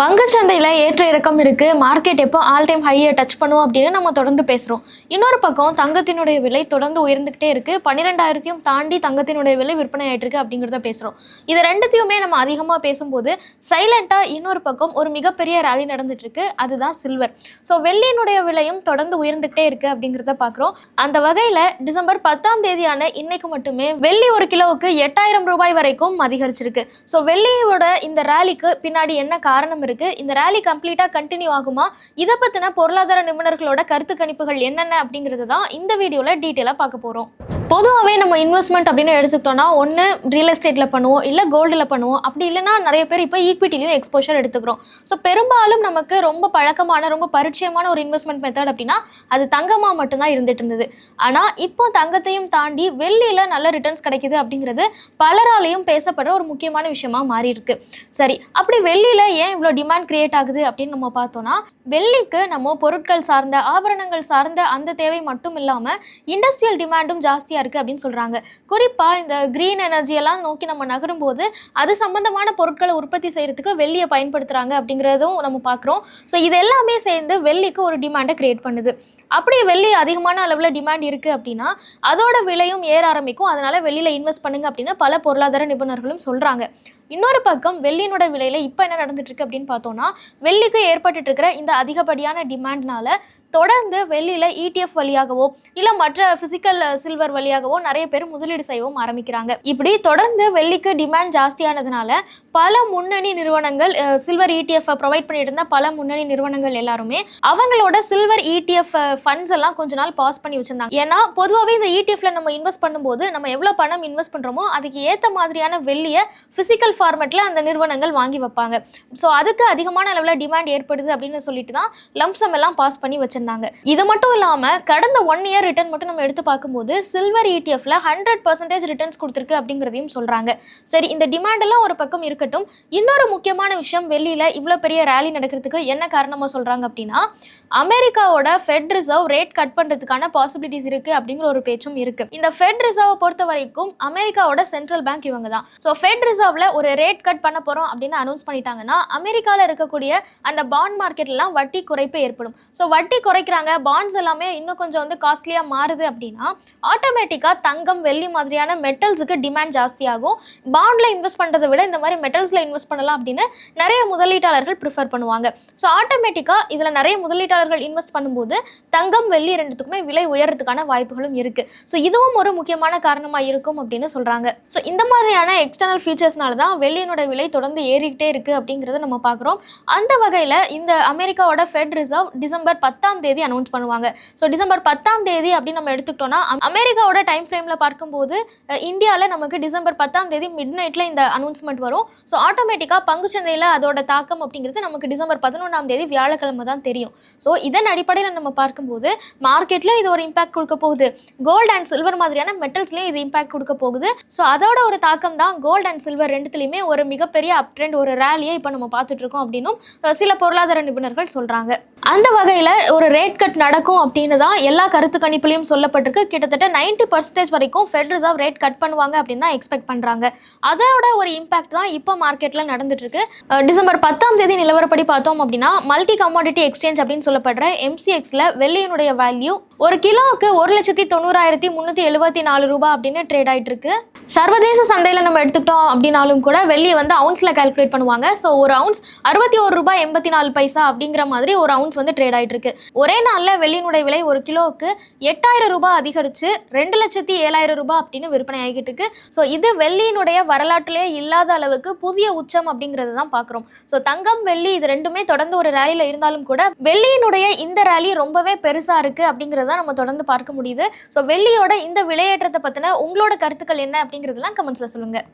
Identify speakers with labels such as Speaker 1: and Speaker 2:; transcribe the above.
Speaker 1: பங்குச்சந்தையில் ஏற்ற இறக்கம் இருக்கு. மார்க்கெட் எப்போ ஆல் டைம் ஹையை டச் பண்ணுவோம் அப்படின்னு நம்ம தொடர்ந்து பேசுகிறோம் இன்னொரு பக்கம் தங்கத்தினுடைய விலை தொடர்ந்து உயர்ந்துக்கிட்டே இருக்கு. பன்னிரெண்டாயிரத்தையும் தாண்டி தங்கத்தினுடைய விலை விற்பனை ஆயிட்டு இருக்கு அப்படிங்கிறத பேசுகிறோம் இது ரெண்டுத்தையுமே நம்ம அதிகமாக பேசும்போது சைலண்டாக இன்னொரு பக்கம் ஒரு மிகப்பெரிய ரேலி நடந்துட்டு இருக்கு. அதுதான் சில்வர் ஸோ வெள்ளியினுடைய விலையும் தொடர்ந்து உயர்ந்துகிட்டே இருக்கு அப்படிங்கிறத பார்க்குறோம் அந்த வகையில் டிசம்பர் பத்தாம் தேதியான இன்னைக்கு மட்டுமே வெள்ளி ஒரு கிலோவுக்கு எட்டாயிரம் ரூபாய் வரைக்கும் அதிகரிச்சிருக்கு. ஸோ வெள்ளியோட இந்த ரேலிக்கு பின்னாடி என்ன காரணம் இருக்கு. இந்த ரேலி கம்ப்ளீட்டா கண்டினியூ ஆகுமா? இதை பத்தின பொருளாதார நிபுணர்களோட கருத்து கணிப்புகள் என்னென்ன அப்படிங்கிறது தான் இந்த வீடியோவில் டீட்டெயிலா பார்க்க போறோம். பொதுவாகவே நம்ம இன்வெஸ்ட்மெண்ட் அப்படின்னு எடுத்துக்கிட்டோம்னா ஒன்று ரியல் எஸ்டேட்டில் பண்ணுவோம் இல்லை கோல்டில் பண்ணுவோம். அப்படி இல்லைன்னா நிறைய பேர் இப்போ ஈக்விட்டிலையும் எக்ஸ்போஷர் எடுத்துக்கிறோம். ஸோ பெரும்பாலும் நமக்கு ரொம்ப பழக்கமான ரொம்ப பரிச்சயமான ஒரு இன்வெஸ்ட்மெண்ட் மெத்தட் அப்படின்னா அது தங்கமாக மட்டும்தான் இருந்துட்டு இருந்தது. ஆனால் இப்போ தங்கத்தையும் தாண்டி வெள்ளியில் நல்ல ரிட்டர்ன்ஸ் கிடைக்குது அப்படிங்கிறது பலராலையும் பேசப்படுற ஒரு முக்கியமான விஷயமா மாறி இருக்கு சரி அப்படி வெள்ளியில் ஏன் இவ்வளோ டிமாண்ட் கிரியேட் ஆகுது அப்படின்னு நம்ம பார்த்தோம்னா வெள்ளிக்கு நம்ம பொருட்கள் சார்ந்த ஆபரணங்கள் சார்ந்த அந்த தேவை மட்டும் இல்லாமல் இண்டஸ்ட்ரியல் டிமாண்டும் ஜாஸ்தியாக இருக்குது அப்படின்னு சொல்கிறாங்க குறிப்பாக இந்த க்ரீன் எனர்ஜி எல்லாம் நோக்கி நம்ம நகரும் போது அது சம்பந்தமான பொருட்களை உற்பத்தி செய்கிறதுக்கு வெள்ளியை பயன்படுத்துகிறாங்க அப்படிங்கிறதும் நம்ம பார்க்குறோம் ஸோ இது எல்லாமே சேர்ந்து வெள்ளிக்கு ஒரு டிமாண்டை கிரியேட் பண்ணுது. அப்படி வெள்ளி அதிகமான அளவில் டிமாண்ட் இருக்குது அப்படின்னா அதோட விலையும் ஏற ஆரம்பிக்கும். அதனால வெள்ளியில் இன்வெஸ்ட் பண்ணுங்க அப்படின்னு பல பொருளாதார நிபுணர்களும் சொல்கிறாங்க இன்னொரு பக்கம் வெள்ளியினோட விலையில இப்போ என்ன நடந்துட்டு இருக்கு அப்படின்னு பார்த்தோம்னா வெள்ளிக்கு ஏற்பட்டுட்டு இருக்கிற இந்த அதிகப்படியான டிமாண்ட்னால தொடர்ந்து வெள்ளியில இடிஎஃப் வழியாகவோ இல்லை மற்ற பிசிக்கல் சில்வர் வழி வழியாகவோ நிறைய பேர் முதலீடு செய்யவும் ஆரம்பிக்கிறாங்க. இப்படி தொடர்ந்து வெள்ளிக்கு டிமாண்ட் ஜாஸ்தியானதுனால பல முன்னணி நிறுவனங்கள் சில்வர் இடிஎஃப் ப்ரொவைட் பண்ணிட்டு இருந்த பல முன்னணி நிறுவனங்கள் எல்லாருமே அவங்களோட சில்வர் இடிஎஃப் ஃபண்ட்ஸ் எல்லாம் கொஞ்ச நாள் பாஸ் பண்ணி வச்சிருந்தாங்க. ஏன்னா பொதுவாகவே இந்த இடிஎஃப்ல நம்ம இன்வெஸ்ட் பண்ணும்போது நம்ம எவ்வளோ பணம் இன்வெஸ்ட் பண்ணுறோமோ அதுக்கு ஏற்ற மாதிரியான வெள்ளியை பிசிக்கல் ஃபார்மேட்ல அந்த நிறுவனங்கள் வாங்கி வைப்பாங்க. ஸோ அதுக்கு அதிகமான அளவில் டிமாண்ட் ஏற்படுது அப்படின்னு சொல்லிட்டு தான் லம்சம் எல்லாம் பாஸ் பண்ணி வச்சிருந்தாங்க. இது மட்டும் இல்லாமல் கடந்த ஒன் இயர் ரிட்டர்ன் மட்டும் நம்ம எடுத்து பார்க்கும்போது சில்வர் இடிஎஃப்ல ஹண்ட்ரட் பர்சன்டேஜ் ரிட்டர்ன்ஸ் கொடுத்துருக்கு அப்படிங்கிறதையும் சொல்றாங்க. சரி இந்த டிமாண்ட் எல்லாம் ஒரு பக்கம் இருக்கட்டும். இன்னொரு முக்கியமான விஷயம் வெளியில இவ்வளோ பெரிய ரேலி நடக்கிறதுக்கு என்ன காரணமாக சொல்றாங்க அப்படின்னா அமெரிக்காவோட ஃபெட் ரிசர்வ் ரேட் கட் பண்றதுக்கான பாசிபிலிட்டிஸ் இருக்கு அப்படிங்கிற ஒரு பேச்சும் இருக்கு. இந்த ஃபெட் ரிசர்வ் பொறுத்த வரைக்கும் அமெரிக்காவோட சென்ட்ரல் பேங்க் இவங்க தான் ஸோ ஃபெட் ரிசர்வ்ல ஒரு ரேட் கட் பண்ண போறோம் அப்படின்னு அனௌன்ஸ் பண்ணிட்டாங்கன்னா அமெரிக்கால இருக்கக்கூடிய அந்த பாண்ட் மார்க்கெட்லாம் வட்டி குறைப்பு ஏற்படும். ஸோ வட்டி குறைக்கிறாங்க பாண்ட்ஸ் எல்லாமே இன்னும் கொஞ்சம் வந்து காஸ்ட்லியா மாறுது அப்படின்னா ஆட்டோமேட்டிக்காக தங்கம் வெள்ளி மாதிரியான மெட்டல்ஸுக்கு டிமாண்ட் ஜாஸ்தியாகும். பாண்டில் இன்வெஸ்ட் பண்ணுறதை விட இந்த மாதிரி மெட்டல்ஸில் இன்வெஸ்ட் பண்ணலாம் அப்படின்னு நிறைய முதலீட்டாளர்கள் ப்ரிஃபர் பண்ணுவாங்க. ஸோ ஆட்டோமேட்டிக்காக இதில் நிறைய முதலீட்டாளர்கள் இன்வெஸ்ட் பண்ணும்போது தங்கம் வெள்ளி ரெண்டுத்துக்குமே விலை உயரத்துக்கான வாய்ப்புகளும் இருக்கு. ஸோ இதுவும் ஒரு முக்கியமான காரணமாக இருக்கும் அப்படின்னு சொல்கிறாங்க ஸோ இந்த மாதிரியான எக்ஸ்டர்னல் ஃபீச்சர்ஸ்னால தான் வெள்ளியினோட விலை தொடர்ந்து ஏறிக்கிட்டே இருக்கு அப்படிங்கிறத நம்ம பார்க்குறோம். அந்த வகையில் இந்த அமெரிக்காவோட ஃபெட் ரிசர்வ் டிசம்பர் பத்தாம் தேதி அனௌன்ஸ் பண்ணுவாங்க. ஸோ டிசம்பர் பத்தாம் தேதி அப்படின்னு நம்ம எடுத்துக்கிட்டோம்னா அமெரிக்காவோட அமெரிக்காவோட டைம் ஃப்ரேமில் பார்க்கும்போது இந்தியாவில் நமக்கு டிசம்பர் பத்தாம் தேதி மிட் நைட்டில் இந்த அனௌன்ஸ்மெண்ட் வரும். ஸோ ஆட்டோமேட்டிக்காக பங்குச்சந்தையில் அதோட தாக்கம் அப்படிங்கிறது நமக்கு டிசம்பர் பதினொன்றாம் தேதி வியாழக்கிழமை தான் தெரியும். ஸோ இதன் அடிப்படையில் நம்ம பார்க்கும்போது மார்க்கெட்டில் இது ஒரு இம்பாக்ட் கொடுக்க போகுது. கோல்டு அண்ட் சில்வர் மாதிரியான மெட்டல்ஸ்லேயும் இது இம்பாக்ட் கொடுக்க போகுது. ஸோ அதோட ஒரு தாக்கம் தான் கோல்டு அண்ட் சில்வர் ரெண்டுத்துலையுமே ஒரு மிகப்பெரிய அப் ட்ரெண்ட் ஒரு ரேலியை இப்போ நம்ம பார்த்துட்ருக்கோம் அப்படின்னும் சில பொருளாதார நிபுணர்கள் சொல்கிறாங்க அந்த வகையில் ஒரு ரேட் கட் நடக்கும் அப்படின்னு தான் எல்லா கருத்து கணிப்புலையும் சொல்லப்பட்டிருக்கு. கிட்டத்தட்ட 90% பர்சன்டேஜ் வரைக்கும் ஃபெட் ரிசர்வ் ரேட் கட் பண்ணுவாங்க அப்படின்னு தான் எக்ஸ்பெக்ட் பண்ணுறாங்க அதோட ஒரு இம்பாக்ட் தான் இப்போ மார்க்கெட்டில் நடந்துட்டுருக்கு. டிசம்பர் பத்தாம் தேதி நிலவரப்படி பார்த்தோம் அப்படின்னா மல்டி கமாடிட்டி எக்ஸ்சேஞ்ச் அப்படின்னு சொல்லப்படுற எம்சிஎக்ஸில் வெள்ளியினுடைய வேல்யூ ஒரு கிலோவுக்கு ஒரு லட்சத்தி தொண்ணூறாயிரத்தி முந்நூற்றி எழுபத்தி நாலு ரூபாய் அப்படின்னு ட்ரேட் ஆகிட்டு இருக்கு. சர்வதேச சந்தையில் நம்ம எடுத்துக்கிட்டோம் அப்படின்னாலும் கூட வெள்ளியை வந்து அவுன்ஸில் கால்குலேட் பண்ணுவாங்க. ஸோ ஒரு அவுன்ஸ் அறுபத்தி ஒரு ரூபாய் எண்பத்தி நாலு பைசா அப்படிங்கிற மாதிரி ஒரு அவுன்ஸ் வந்து ட்ரேட் ஆகிட்டு இருக்கு. ஒரே நாளில் வெள்ளியினுடைய விலை ஒரு கிலோவுக்கு எட்டாயிரம் ரூபாய் அதிகரித்து ரெண்டு லட்சத்தி ஏழாயிரம் ரூபாய் அப்படின்னு விற்பனை ஆகிட்டு இருக்கு. ஸோ இது வெள்ளியினுடைய வரலாற்றிலே இல்லாத அளவுக்கு புதிய உச்சம் அப்படிங்கிறத தான் பார்க்குறோம் ஸோ தங்கம் வெள்ளி இது ரெண்டுமே தொடர்ந்து ஒரு ரேலியில் இருந்தாலும் கூட வெள்ளியினுடைய இந்த ரேலி ரொம்பவே பெருசாக இருக்குது அப்படிங்கிறது நம்ம தொடர்ந்து பார்க்க முடியுது. ஸோ வெள்ளியோட இந்த விலையேற்றத்தை பற்றின உங்களோட கருத்துக்கள் என்ன அப்படிங்கிறதுலாம் கமெண்ட்ஸில் சொல்லுங்கள்